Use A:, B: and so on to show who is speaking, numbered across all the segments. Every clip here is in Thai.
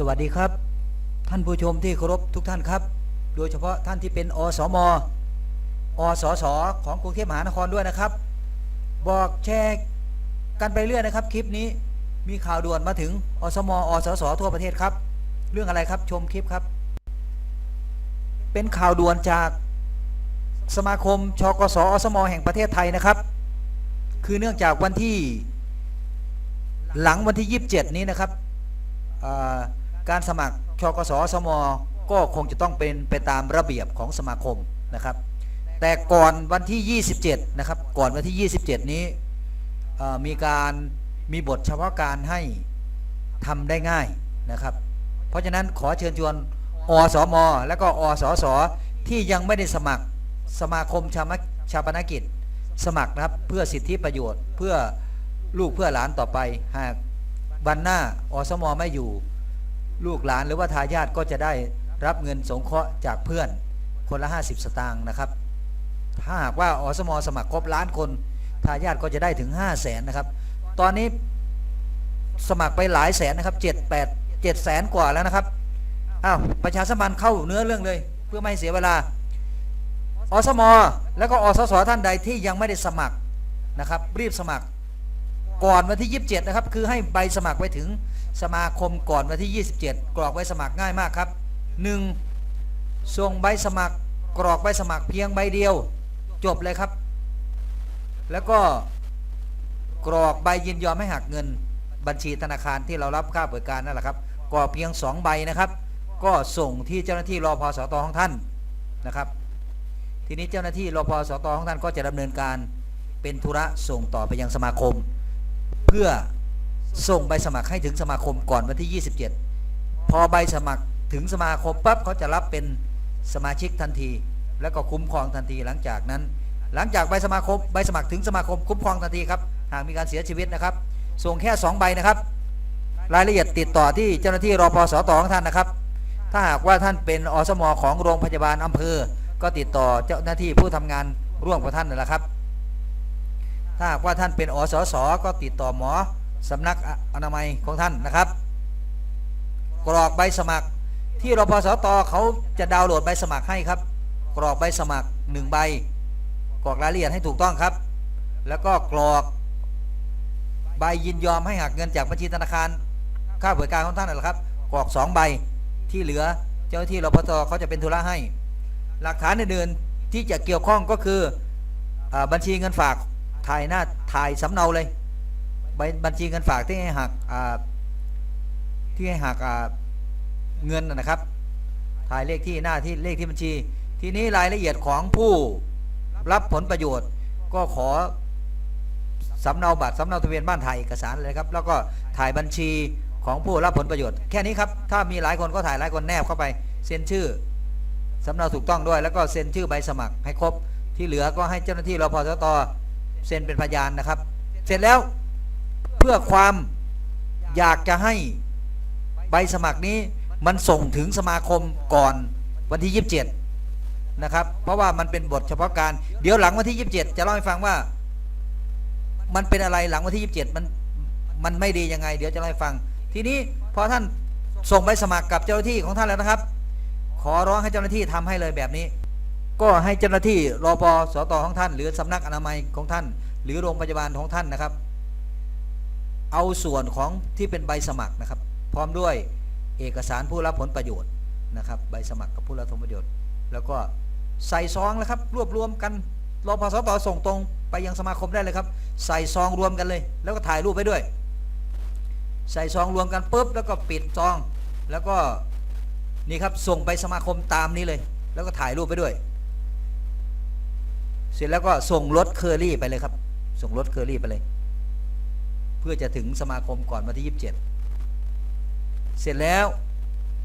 A: สวัสดีครับ ท่านผู้ชมที่เคารพทุกท่านครับ โดยเฉพาะท่านที่เป็นอสมอสสของกรุงเทพมหานครด้วยนะครับ บอกแชร์กันไปเรื่อยนะครับ คลิปนี้มีข่าวด่วนมาถึงอสมอสสทั่วประเทศครับ เรื่องอะไรครับชมคลิปครับ เป็นข่าวด่วนจากสมาคมชกสอสมแห่งประเทศไทยนะครับ คือเนื่องจากวันที่หลังวันที่ 27 นี้นะครับอ่า การสมัครชกสสมก็คงจะต้องเป็นไปตามระเบียบของสมาคมนะครับ แต่ก่อนวันที่ 27 นะครับ ก่อนวันที่ 27 นี้เอ่อมีการมีบทเฉพาะการให้ทำได้ง่ายนะครับ เพราะฉะนั้นขอเชิญชวนอสม และก็อสสที่ยังไม่ได้สมัครสมาคมชาชาปนกิจ สมัครนะครับเพื่อสิทธิประโยชน์เพื่อลูกเพื่อหลานต่อไป หากวันหน้าอสมไม่อยู่ ลูกหลานหรือว่าทายาทก็จะได้รับเงินสงเคราะห์จากเพื่อนคนละ 50 สตางค์นะครับ ถ้าหากว่าอสมสมัครครบล้านคน ทายาทก็จะได้ถึง 5 0 0แสนนะครับ ตอนนี้สมัครไปหลายแสนนะครับ7 8 7แสนกว่าแล้วนะครับอ้าวประชาสัมพันธ์เข้าเนื้อเรื่องเลย เพื่อไม่ให้เสียเวลา อสม แล้วก็อสสท่านใดที่ยังไม่ได้สมัครนะครับ รีบสมัคร ก่อนวันที่ 27 นะครับ คือให้ใบสมัครไปถึงสมาคมก่อนวันที่ 27 กรอกใบสมัครง่ายมากครับ 1. ส่งใบสมัครกรอกใบสมัครเพียงใบเดียว จบเลยครับ แล้วก็กรอกใบยินยอมให้หักเงินบัญชีธนาคารที่เรารับค่าบริการนั่นแหละครับกรอกเพียง 2 ใบนะครับ ก็ส่งที่เจ้าหน้าที่รอพอสตของท่านนะครับ ทีนี้เจ้าหน้าที่รอพอสตของท่านก็จะดำเนินการเป็นธุระส่งต่อไปยังสมาคม พื่อส่งใบสมัครให้ถึงสมาคมก่อนวันที่ 27 พอใบสมัครถึงสมาคมปั๊บเขาจะรับเป็นสมาชิกทันที แล้วก็คุ้มครองทันทีหลังจากนั้น หลังจากใบสมาคมใบสมัครถึงสมาคมคุ้มครองทันทีครับหากมีการเสียชีวิตนะครับ ส่งแค่ 2 ใบนะครับ รายละเอียดติดต่อที่เจ้าหน้าที่รอพอสตของท่านนะครับ ถ้าหากว่าท่านเป็นอสมของโรงพยาบาลอำเภอ ก็ติดต่อเจ้าหน้าที่ผู้ทำงานร่วมกับท่านนั่นแหละครับ ถ้าหากว่าท่านเป็นอสสก็ติดต่อหมอสำนักอนามัยของท่านนะครับ กรอกใบสมัครที่รพสตเขาจะดาวน์โหลดใบสมัครให้ครับ กรอกใบสมัคร1ใบ กรอกรายละเอียดให้ถูกต้องครับ แล้วก็กรอกใบยินยอมให้หักเงินจากบัญชีธนาคาร ค่าบริการของท่านนั่นแหละครับ กรอก 2 ใบที่เหลือเจ้าหน้าที่รพสตเขาจะเป็นธุระให้ หลักฐานอื่นๆที่จะเกี่ยวข้องก็คืออบัญชีเงินฝาก ถ่ายหน้าถ่ายสำเนาเลยใบบัญชีเงินฝากที่ให้หักที่ให้หักเงินนะนะครับ ถ่ายเลขที่หน้าที่เลขที่บัญชี ทีนี้รายละเอียดของผู้รับผลประโยชน์ ก็ขอสำเนาบัตรสำเนาทะเบียนบ้านถ่ายเอกสารเลยครับ แล้วก็ถ่ายบัญชีของผู้รับผลประโยชน์ แค่นี้ครับ ถ้ามีหลายคนก็ถ่ายหลายคนแนบเข้าไป เซ็นชื่อสำเนาถูกต้องด้วย แล้วก็เซ็นชื่อใบสมัครให้ครบที่เหลือก็ให้เจ้าหน้าที่รพสต เซ็นเป็นพยานนะครับ เสร็จแล้วเพื่อความอยากจะให้ใบสมัครนี้มันส่งถึงสมาคมก่อนวันที่ 27 นะครับ เพราะว่ามันเป็นบทเฉพาะการ เดี๋ยวหลังวันที่ 27 จะเล่าให้ฟังว่า มันเป็นอะไรหลังวันที่ 27 มันมันไม่ดียังไง เดี๋ยวจะเล่าให้ฟัง ทีนี้พอท่านส่งใบสมัครกับเจ้าหน้าที่ของท่านแล้วนะครับ ขอร้องให้เจ้าหน้าที่ทำให้เลยแบบนี้ ก็ให้เจ้าหน้าที่รอปสตของท่าน หรือสำนักอนามัยของท่าน หรือโรงพยาบาลของท่านนะครับ เอาส่วนของที่เป็นใบสมัครนะครับ พร้อมด้วยเอกสารผู้รับผลประโยชน์นะครับ ใบสมัครกับผู้รับผลประโยชน์ แล้วก็ใส่ซองแล้วครับ รวบรวมกันรอพสตส่งตรงไปยังสมาคมได้เลยครับ ใส่ซองรวมกันเลย แล้วก็ถ่ายรูปไปด้วย ใส่ซองรวมกันปุ๊บแล้วก็ปิดซอง แล้วก็นี่ครับส่งไปสมาคมตามนี้เลย แล้วก็ถ่ายรูปไปด้วย เสร็จแล้วก็ส่งรถเคอรี่ไปเลยครับ ส่งรถเคอรี่ไปเลย เพื่อจะถึงสมาคมก่อนวันที่ 27 เสร็จแล้ว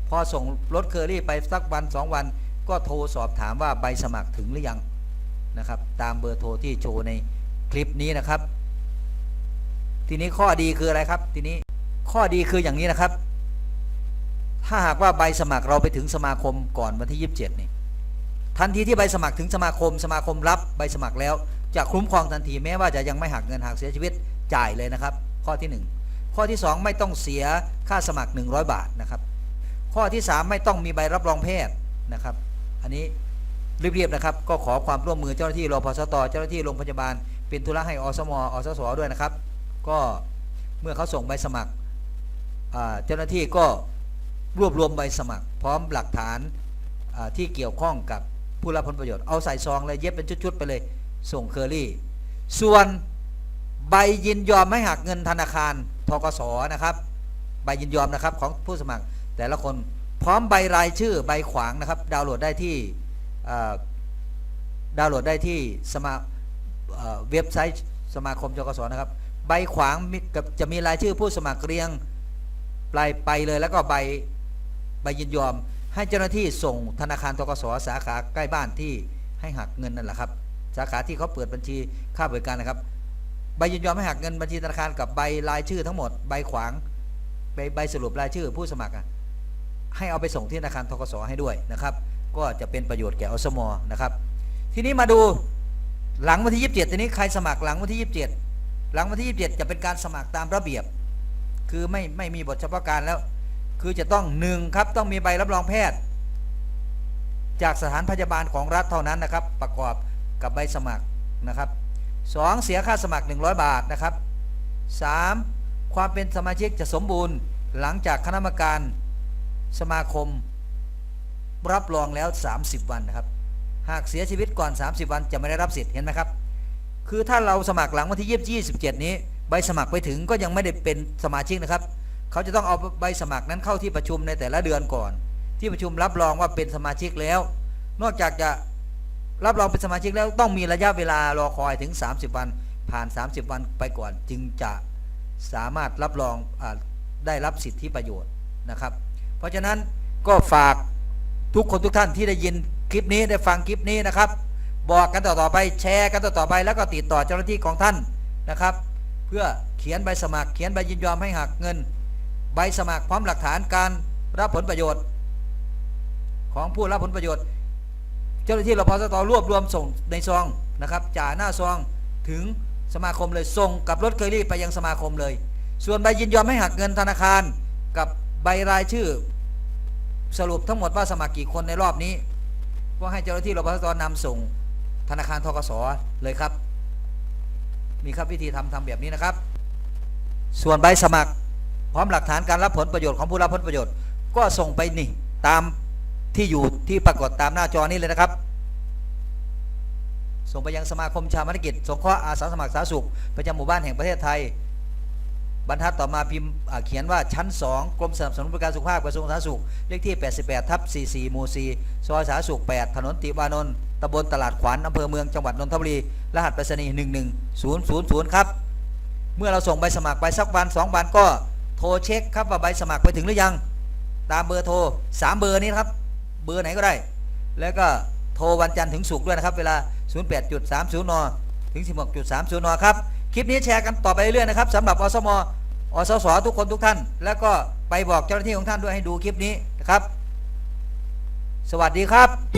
A: พอส่งรถเคอรี่ไปสักวันสองวัน ก็โทรสอบถามว่าใบสมัครถึงหรือยังนะครับ ตามเบอร์โทรที่โชว์ในคลิปนี้นะครับ ทีนี้ข้อดีคืออะไรครับ ทีนี้ข้อดีคืออย่างนี้นะครับ ถ้าหากว่าใบสมัครเราไปถึงสมาคมก่อนวันที่ 27 นี่ ทันทีที่ใบสมัครถึงสมาคม สมาคมรับใบสมัครแล้ว จะคุ้มครองทันทีแม้ว่าจะยังไม่หักเงินหากเสียชีวิตจ่ายเลยนะครับ ข้อที่ 1 ข้อที่ 2 ไม่ต้องเสียค่าสมัคร 100 บาทนะครับ ข้อที่ 3 ไม่ต้องมีใบรับรองแพทย์นะครับ อันนี้เรียบๆนะครับ ก็ขอความร่วมมือเจ้าหน้าที่รพสตเจ้าหน้าที่โรงพยาบาล เป็นธุระให้อสมอสสด้วยนะครับ ก็เมื่อเขาส่งใบสมัครเจ้าหน้าที่ก็รวบรวมใบสมัคร พร้อมหลักฐานที่เกี่ยวข้องกับ ผู้รับผลประโยชน์เอาใส่ซองเลยเย็บเป็นชุดๆไปเลย ส่งเคอรี่ ส่วนใบยินยอมไม่หักเงินธนาคารทกสนะครับ ใบยินยอมนะครับของผู้สมัครแต่ละคนพร้อมใบรายชื่อใบขวางนะครับ ดาวน์โหลดได้ที่ดาวน์โหลดได้ที่สมาเว็บไซต์สมาคมจกสนะครับ ใบขวางกับจะมีรายชื่อผู้สมัครเรียงปลายไปเลยแล้วก็ใบใบยินยอม ให้เจ้าหน้าที่ส่งธนาคารทกสสาขาใกล้บ้านที่ให้หักเงินนั่นแหละครับ สาขาที่เขาเปิดบัญชีค่าบริการนะครับ ใบยินยอมให้หักเงินบัญชีธนาคารกับใบรายชื่อทั้งหมดใบขวางใบใบสรุปรายชื่อผู้สมัครให้เอาไปส่งที่ธนาคารทกสให้ด้วยนะครับ ก็จะเป็นประโยชน์แก่อสมนะครับ ทีนี้มาดูหลังวันที่ 27 ทีนี้ใครสมัครหลังวันที่ 27 หลังวันที่ 27 จะเป็นการสมัครตามระเบียบ คือไม่ไม่มีบทเฉพาะการแล้ว คือจะต้องหนึ่งครับต้องมีใบรับรองแพทย์ จากสถานพยาบาลของรัฐเท่านั้นนะครับ ประกอบกับใบสมัครนะครับสองเสียค่าสมัคร 100 บาทนะครับสามความเป็นสมาชิกจะสมบูรณ์หลังจากคณะกรรมการสมาคม รับรองแล้ว 30 วันนะครับ หากเสียชีวิตก่อน 30 วันจะไม่ได้รับสิทธิ์เห็นไหมครับ คือถ้าเราสมัครหลังวันที่27นี้ ใบสมัครไปถึงก็ยังไม่ได้เป็นสมาชิกนะครับ เขาจะต้องเอาใบสมัครนั้นเข้าที่ประชุมในแต่ละเดือนก่อน ที่ประชุมรับรองว่าเป็นสมาชิกแล้ว นอกจากจะรับรองเป็นสมาชิกแล้วต้องมีระยะเวลารอคอยถึง 30 วัน ผ่าน 30 วันไปก่อน จึงจะสามารถรับรองอได้รับสิทธิประโยชน์นะครับ เพราะฉะนั้นก็ฝากทุกคนทุกท่านที่ได้ยินคลิปนี้ได้ฟังคลิปนี้นะครับ บอกกันต่อๆไปแชร์กันต่อๆไป แล้วก็ติดต่อเจ้าหน้าที่ของท่านนะครับ เพื่อเขียนใบสมัครเขียนใบยินยอมให้หักเงิน ใบสมัครพร้อมหลักฐานการรับผลประโยชน์ ของผู้รับผลประโยชน์ เจ้าหน้าที่รพสตรวบรวมส่งในซองนะครับจ่าหน้าซองถึงสมาคมเลยส่งกับรถเคอรี่ไปยังสมาคมเลย ส่วนใบยินยอมให้หักเงินธนาคาร กับใบรายชื่อ สรุปทั้งหมดว่าสมัครกี่คนในรอบนี้ก็ให้เจ้าหน้าที่รพสตนำส่งธนาคารทกสเลยครับ มีครับวิธีทำทำแบบนี้นะครับ ส่วนใบสมัคร พร้อมหลักฐานการรับผลประโยชน์ของผู้รับผลประโยชน์ ก็ส่งไปนี่ตามที่อยู่ที่ปรากฏตามหน้าจอนี้เลยนะครับ ส่งไปยังสมาคมชาวมนกิจสงเคราะห์อาสาสมัครสาธารณสุขประจำหมู่บ้านแห่งประเทศไทย บรรทัดต่อมาพิมพ์เขียนว่าชั้น 2 กรมสนับสนุนบริการสุขภาพกระทรวงสาธารณสุขเลขที่ 88ทับ44หมู่4ซอยสาธารณสุข 8 ถนนติวานนท์ตำบลตลาดขวานอำเภอเมืองจังหวัดนนทบุรี รหัสไปรษณีย์11000 ครับ เมื่อเราส่งใบสมัครไปสักวัน2วันก็ โทรเช็คครับว่าใบสมัครไปถึงหรือยัง ตามเบอร์โทร3เบอร์นี้นครับ เบอร์ไหนก็ได้ แล้วก็โทรวันจันทร์ถึงศุกร์ด้วยนะครับ เวลา 08.30นถึง 16.30นครับ คลิปนี้แชร์กันต่อไปเรื่อยๆนะครับสำหรับอสมอสสทุกคนทุกท่าน แล้วก็ไปบอกเจ้าหน้าที่ของท่านด้วยให้ดูคลิปนี้นะครับ สวัสดีครับ